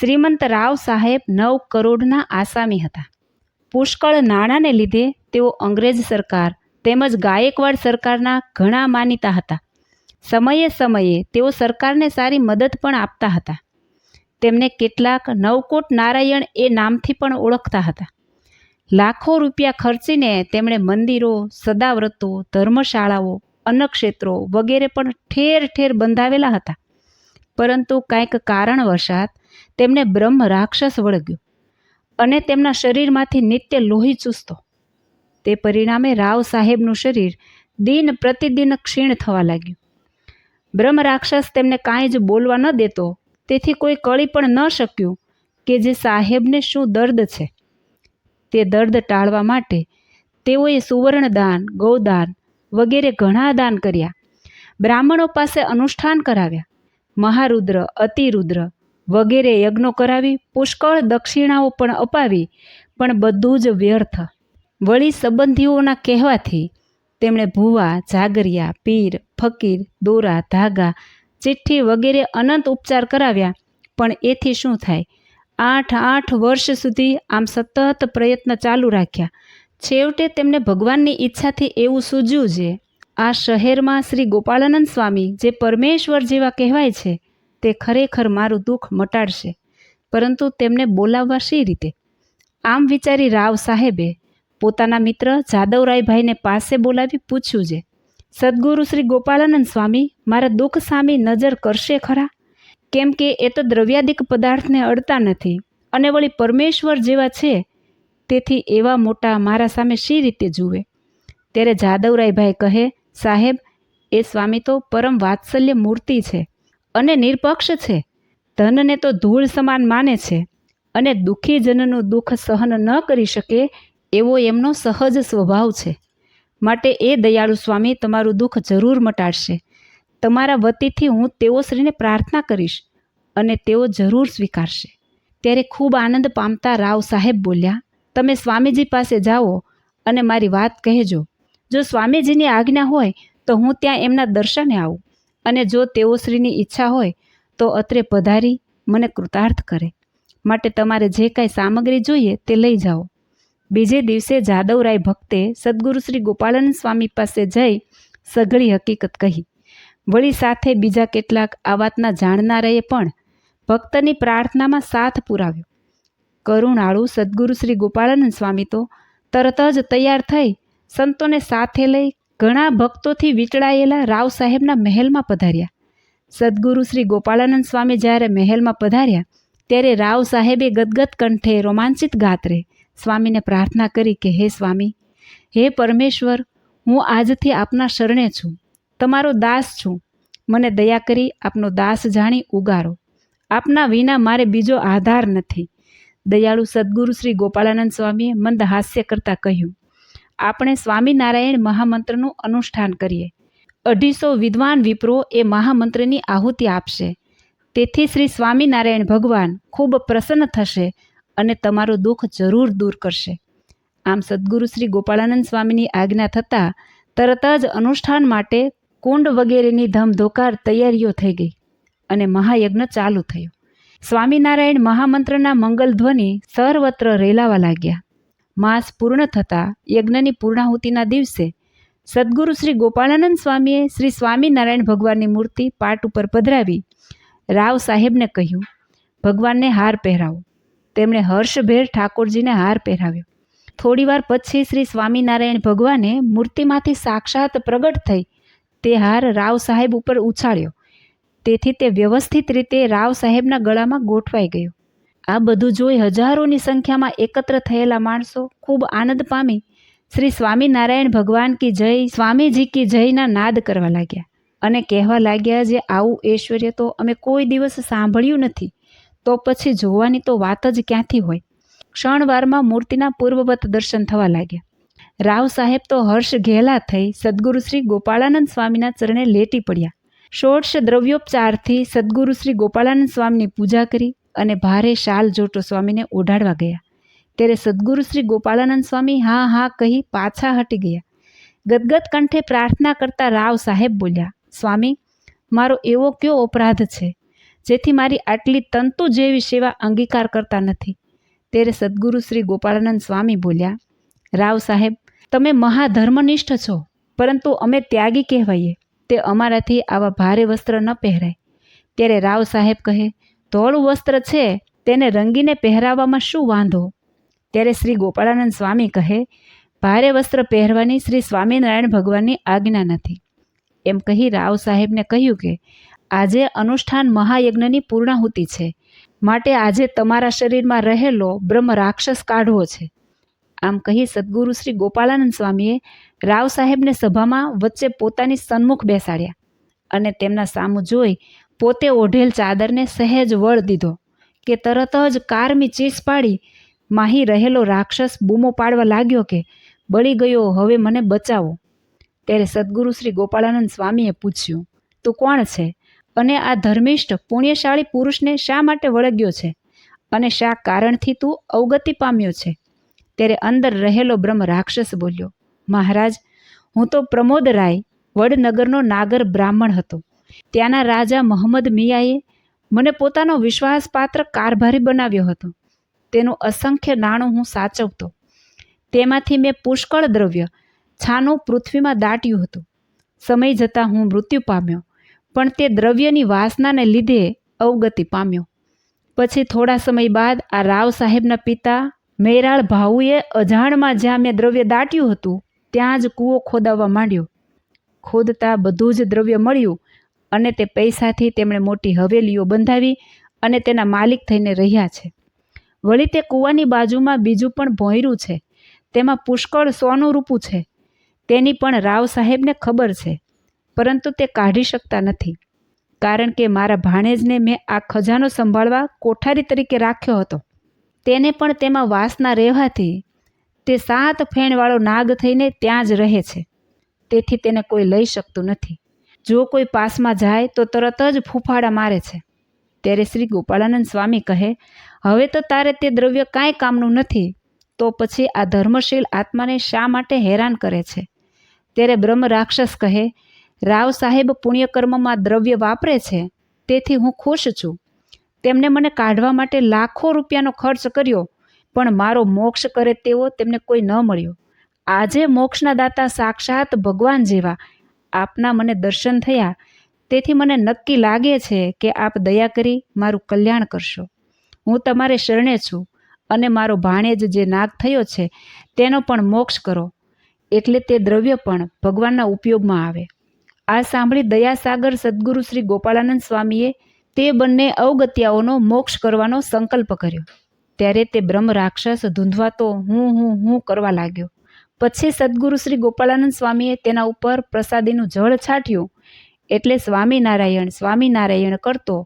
શ્રીમંત રાવ સાહેબ નવ કરોડના આસામી હતા. પુષ્કળ નાણાંને લીધે તેઓ અંગ્રેજ સરકાર તેમજ ગાયકવાડ સરકારના ઘણા માનીતા હતા. સમયે સમયે તેઓ સરકારને સારી મદદ પણ આપતા હતા. તેમને કેટલાક નવકોટ નારાયણ એ નામથી પણ ઓળખતા હતા. લાખો રૂપિયા ખર્ચીને તેમણે મંદિરો, સદાવ્રતો, ધર્મશાળાઓ, અન્નક્ષેત્રો વગેરે પણ ઠેર ઠેર બંધાવેલા હતા. પરંતુ કાંઈક કારણવશાત તેમને બ્રહ્મ રાક્ષસ વળગ્યો અને તેમના શરીરમાંથી નિત્ય લોહી ચૂસતો. તે પરિણામે રાવ સાહેબનું શરીર દિન પ્રતિદિન ક્ષીણ થવા લાગ્યું. બ્રહ્મ રાક્ષસ તેમને કાંઈ જ બોલવા ન દેતો, તેથી કોઈ કળી પણ ન શક્યું કે જે સાહેબને શું દર્દ છે. તે દર્દ ટાળવા માટે તેઓએ સુવર્ણદાન ગૌદાન વગેરે ઘણા દાન કર્યા. બ્રાહ્મણો પાસે અનુષ્ઠાન કરાવ્યા. મહારુદ્ર, અતિરુદ્ર વગેરે યજ્ઞો કરાવી, પુષ્કળ દક્ષિણાઓ પણ અપાવી, પણ બધું જ વ્યર્થ. વળી સંબંધીઓના કહેવાથી તેમણે ભૂવા, જાગરિયા, પીર, ફકીર, દોરા, ધાગા, ચિઠ્ઠી વગેરે અનંત ઉપચાર કરાવ્યા. પણ એથી શું થાય? આઠ આઠ વર્ષ સુધી આમ સતત પ્રયત્ન ચાલુ રાખ્યા. છેવટે તેમને ભગવાનની ઈચ્છાથી એવું સૂજ્યું છે, આ શહેરમાં શ્રી ગોપાળાનંદ સ્વામી, જે પરમેશ્વર જેવા કહેવાય છે તે ખરેખર મારું દુઃખ મટાડશે. પરંતુ તેમને બોલાવવા શી રીતે? આમ વિચારી રાવ સાહેબે પોતાના મિત્ર જાદવરાયભાઈને પાસે બોલાવી પૂછ્યું છે સદગુરુ શ્રી ગોપાલનંદ સ્વામી, મારા દુઃખ સામે નજર કરશે ખરા? કેમ કે એ તો દ્રવ્યાદિક પદાર્થને અડતા નથી અને વળી પરમેશ્વર જેવા છે. તેથી એવા મોટા મારા સામે શી રીતે જુએ? ત્યારે જાદવરાયભાઈ કહે, સાહેબ, એ સ્વામી તો પરમ વાત્સલ્ય મૂર્તિ છે. અને નિરપક્ષ છે. ધનને તો ધૂળ સમાન માને છે અને દુઃખી જનનું દુઃખ સહન ન કરી શકે એવો એમનો સહજ સ્વભાવ છે. માટે એ દયાળુ સ્વામી તમારું દુઃખ જરૂર મટાડશે. તમારા વતીથી હું તેઓ શ્રીને પ્રાર્થના કરીશ અને તેઓ જરૂર સ્વીકારશે. ત્યારે ખૂબ આનંદ પામતા રાવ સાહેબ બોલ્યા, તમે સ્વામીજી પાસે જાઓ અને મારી વાત કહેજો. જો સ્વામીજીની આજ્ઞા હોય તો હું ત્યાં એમના દર્શને આવું. અને જો તેઓ શ્રીની ઈચ્છા હોય, તો અત્રે પધારી મને કૃતાર્થ કરે. માટે તમારે જે કાંઈ સામગ્રી જોઈએ તે લઈ જાઓ. બીજે દિવસે જાદવરાય ભક્તે સદગુરુ શ્રી ગોપાલન સ્વામી પાસે જઈ સઘળી હકીકત કહી. વળી સાથે બીજા કેટલાક આ વાતના જાણનારાએ પણ ભક્તની પ્રાર્થનામાં સાથ પુરાવ્યો. કરુણાળુ સદગુરુ શ્રી ગોપાળાનંદ સ્વામી તો તરત જ તૈયાર થઈ સંતોને સાથે લઈ ઘણા ભક્તોથી વીંટળાયેલા રાવ સાહેબના મહેલમાં પધાર્યા. સદગુરુ શ્રી ગોપાળાનંદ સ્વામી જ્યારે મહેલમાં પધાર્યા, ત્યારે રાવ સાહેબે ગદગદ કંઠે રોમાંચિત ગાત્રે સ્વામીને પ્રાર્થના કરી કે, હે સ્વામી, હે પરમેશ્વર, હું આજથી આપના શરણે છું. તમારો દાસ છું. મને દયા કરી આપનો દાસ જાણી ઉગારો. આપના વિના મારે બીજો આધાર નથી. દયાળુ સદગુરુ શ્રી ગોપાળાનંદ સ્વામીએ મંદ હાસ્ય કરતાં કહ્યું આપણે સ્વામિનારાયણ મહામંત્રનું અનુષ્ઠાન કરીએ. અઢીસો વિદ્વાન વિપ્રો એ મહામંત્રની આહુતિ આપશે. તેથી શ્રી સ્વામિનારાયણ ભગવાન ખૂબ પ્રસન્ન થશે અને તમારું દુઃખ જરૂર દૂર કરશે. આમ સદગુરુ શ્રી ગોપાળાનંદ સ્વામીની આજ્ઞા થતાં તરત જ અનુષ્ઠાન માટે કુંડ વગેરેની ધમધોકાર તૈયારીઓ થઈ ગઈ અને મહાયજ્ઞ ચાલુ થયો. સ્વામિનારાયણ મહામંત્રના મંગલ ધ્વનિ સર્વત્ર રેલાવા લાગ્યા. માસ પૂર્ણ થતાં યજ્ઞની પૂર્ણાહુતિના દિવસે સદગુરુ શ્રી ગોપાળાનંદ સ્વામીએ શ્રી સ્વામિનારાયણ ભગવાનની મૂર્તિ પાટ ઉપર પધરાવી રાવ સાહેબને કહ્યું, ભગવાનને હાર પહેરાવો. તેમણે હર્ષભેર ઠાકોરજીને હાર પહેરાવ્યો. થોડીવાર પછી શ્રી સ્વામિનારાયણ ભગવાને મૂર્તિમાંથી સાક્ષાત પ્રગટ થઈ તે હાર રાવ સાહેબ ઉપર ઉછાળ્યો. તેથી તે વ્યવસ્થિત રીતે રાવ સાહેબના ગળામાં ગોઠવાઈ ગયો. આ બધું જોઈ હજારોની સંખ્યામાં એકત્ર થયેલા માણસો ખૂબ આનંદ પામી શ્રી સ્વામિનારાયણ ભગવાન કી જય, સ્વામીજી કી જયના નાદ કરવા લાગ્યા અને કહેવા લાગ્યા જે આવું ઐશ્વર્ય તો અમે કોઈ દિવસ સાંભળ્યું નથી, તો પછી જોવાની તો વાત જ ક્યાંથી હોય? ક્ષણવારમાં મૂર્તિના પૂર્વવત દર્શન થવા લાગ્યા. રાવ સાહેબ તો હર્ષ ઘેલા થઈ સદગુરુ શ્રી ગોપાળાનંદ સ્વામીના ચરણે લેટી પડ્યા. ષોડશ દ્રવ્યોપચારથી સદગુરુ શ્રી ગોપાળાનંદ સ્વામીની પૂજા કરી અને ભારે શાલ જોટો સ્વામીને ઓઢાડવા ગયા. ત્યારે સદગુરુ શ્રી ગોપાળાનંદ સ્વામી હા હા કહી પાછા હટી ગયા. ગદગદ કંઠે પ્રાર્થના કરતા રાવ સાહેબ બોલ્યા, સ્વામી, મારો એવો કયો અપરાધ છે, જેથી મારી આટલી તંતુ જેવી સેવા અંગીકાર કરતા નથી? ત્યારે સદગુરુ શ્રી ગોપાળાનંદ સ્વામી બોલ્યા, રાવ સાહેબ, તમે મહાધર્મનિષ્ઠ છો, પરંતુ અમે ત્યાગી કહેવાઈએ. તે અમારાથી આવા ભારે વસ્ત્ર ન પહેરાય. ત્યારે રાવ સાહેબ કહે ધોળું વસ્ત્ર છે, તેને રંગીને પહેરાવવામાં શું વાંધો? ત્યારે શ્રી ગોપાળાનંદ સ્વામી કહે, ભારે વસ્ત્ર પહેરવાની શ્રી સ્વામિનારાયણ ભગવાનની આજ્ઞા નથી. એમ કહી રાવ સાહેબને કહ્યું કે, આજે અનુષ્ઠાન મહાયજ્ઞની પૂર્ણાહુતિ છે. માટે આજે તમારા શરીરમાં રહેલો બ્રહ્મ રાક્ષસ કાઢવો છે. આમ કહી સદગુરુ શ્રી ગોપાળાનંદ સ્વામીએ રાવ સાહેબને સભામાં વચ્ચે પોતાની સન્મુખ બેસાડ્યા અને તેમના સામું જોઈ પોતે ઓઢેલ ચાદરને સહેજ વળ દીધો કે તરત જ કારમી ચીસ પાડી માહી રહેલો રાક્ષસ બૂમો પાડવા લાગ્યો કે, બળી ગયો, હવે મને બચાવો. ત્યારે સદગુરુ શ્રી ગોપાળાનંદ સ્વામીએ પૂછ્યું, તું કોણ છે? અને આ ધર્મિષ્ઠ, પુણ્યશાળી પુરુષને શા માટે વળગ્યો છે? અને શા કારણથી તું અવગતિ પામ્યો છે? ત્યારે અંદર રહેલો બ્રહ્મ રાક્ષસ બોલ્યો, મહારાજ, હું તો પ્રમોદ રાય, વડનગરનો નાગર બ્રાહ્મણ હતો. ત્યાંના રાજા મોહમ્મદ મિયાએ મને પોતાનો વિશ્વાસપાત્ર કારભારી બનાવ્યો હતો. તેનું અસંખ્ય નાણું હું સાચવતો. તેમાંથી મેં પુષ્કળ દ્રવ્ય, છાનું પૃથ્વીમાં દાટ્યું હતું. સમય જતાં હું મૃત્યુ પામ્યો, પણ તે દ્રવ્યની વાસનાને લીધે અવગતિ પામ્યો. પછી થોડા સમય બાદ આ રાવ સાહેબના પિતા મેરાળ ભાવુએ અજાણમાં જ્યાં મેં દ્રવ્ય દાટ્યું હતું, ત્યાં જ કૂવો ખોદાવવા માંડ્યો. ખોદતા બધું જ દ્રવ્ય મળ્યું અને તે પૈસાથી તેમણે મોટી હવેલીઓ બંધાવી અને તેના માલિક થઈને રહ્યા છે. વળી તે કૂવાની બાજુમાં બીજું પણ ભોંયરું છે. તેમાં પુષ્કળ સોનું રૂપું છે. તેની પણ રાવ સાહેબને ખબર છે. પરંતુ તે કાઢી શકતા નથી. કારણ કે મારા ભાણેજને મેં આ ખજાનો સંભાળવા કોઠારી તરીકે રાખ્યો હતો. તેને પણ તેમાં વાસના રહેવાથી તે સાત ફેણવાળો નાગ થઈને ત્યાં જ રહે છે. તેથી તેને કોઈ લઈ શકતું નથી. જો કોઈ પાસમાં જાય તો તરત જ ફૂફાડા મારે છે. ત્યારે શ્રી ગોપાળાનંદ સ્વામી કહે, હવે તો તારે તે દ્રવ્ય કાંઈ કામનું નથી, તો પછી આ ધર્મશીલ આત્માને શા માટે હેરાન કરે છે? ત્યારે બ્રહ્મ રાક્ષસ કહે, રાવ સાહેબ પુણ્યકર્મમાં દ્રવ્ય વાપરે છે, તેથી હું ખુશ છું. તેમને મને કાઢવા માટે લાખો રૂપિયાનો ખર્ચ કર્યો, પણ મારો મોક્ષ કરે તેવો તેમને કોઈ ન મળ્યો. આજે મોક્ષના દાતા સાક્ષાત ભગવાન જેવા આપના મને દર્શન થયા. તેથી મને નક્કી લાગે છે કે આપ દયા કરી મારું કલ્યાણ કરશો. હું તમારે શરણે છું અને મારો ભાણેજ જે નાગ થયો છે તેનો પણ મોક્ષ કરો. એટલે તે દ્રવ્ય પણ ભગવાનના ઉપયોગમાં આવે. આ સાંભળી દયાસાગર સદગુરુ શ્રી ગોપાળાનંદ સ્વામીએ તે બંને અવગત્યાઓનો મોક્ષ કરવાનો સંકલ્પ કર્યો. ત્યારે તે બ્રહ્મ રાક્ષસ ધૂંધવાતો હું હું હું કરવા લાગ્યો. પછી સદગુરુ શ્રી ગોપાળાનંદ સ્વામીએ તેના ઉપર પ્રસાદીનું જળ છાંટ્યું. એટલે સ્વામિનારાયણ સ્વામિનારાયણ કરતો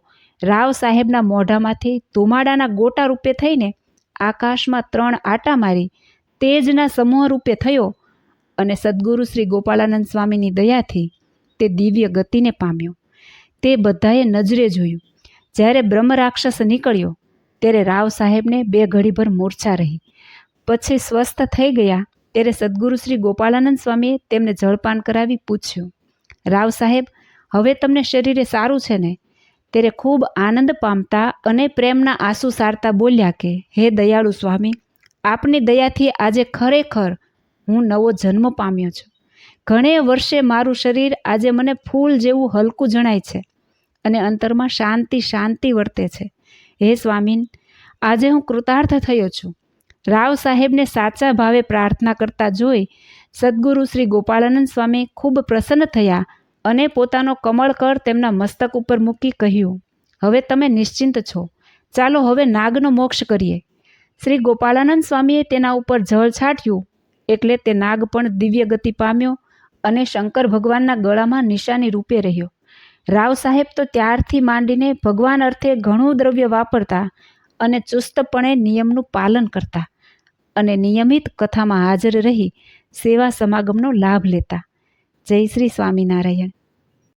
રાવ સાહેબના મોઢામાંથી ધુમાડાના ગોટા રૂપે થઈને આકાશમાં ત્રણ આટા મારી તેજના સમૂહ રૂપે થયો અને સદગુરુ શ્રી ગોપાળાનંદ સ્વામીની દયાથી તે દિવ્ય ગતિને પામ્યો. તે બધાએ નજરે જોયું. જ્યારે બ્રહ્મરાક્ષસ નીકળ્યો, ત્યારે રાવ સાહેબને બે ઘડીભર મૂર્છા રહી. પછી સ્વસ્થ થઈ ગયા ત્યારે સદગુરુ શ્રી ગોપાલાનંદ સ્વામીએ તેમને જળપાન કરાવી પૂછ્યું, રાવ સાહેબ, હવે તમને શરીરે સારું છે ને? ત્યારે ખૂબ આનંદ પામતા અને પ્રેમના આંસુ સારતા બોલ્યા કે, હે દયાળુ સ્વામી, આપની દયાથી આજે ખરેખર હું નવો જન્મ પામ્યો છું. ઘણે વર્ષે મારું શરીર આજે મને ફૂલ જેવું હલકું જણાય છે અને અંતરમાં શાંતિ શાંતિ વર્તે છે. હે સ્વામીન, આજે હું કૃતાર્થ થયો છું. રાવ સાહેબને સાચા ભાવે પ્રાર્થના કરતા જોઈ સદગુરુ શ્રી ગોપાળાનંદ સ્વામી ખૂબ પ્રસન્ન થયા અને પોતાનો કમળકર તેમના મસ્તક ઉપર મૂકી કહ્યું, હવે તમે નિશ્ચિંત છો. ચાલો હવે નાગનો મોક્ષ કરીએ. શ્રી ગોપાળાનંદ સ્વામીએ તેના ઉપર જળ છાંટ્યું એટલે તે નાગ પણ દિવ્ય ગતિ પામ્યો અને શંકર ભગવાનના ગળામાં નિશાની રૂપે રહ્યો. રાવ સાહેબ તો ત્યારથી માંડીને ભગવાન અર્થે ઘણું દ્રવ્ય વાપરતા અને ચુસ્તપણે નિયમનું પાલન કરતા અને નિયમિત કથામાં હાજર રહી સેવા સમાગમનો લાભ લેતા. જય શ્રી સ્વામિનારાયણ.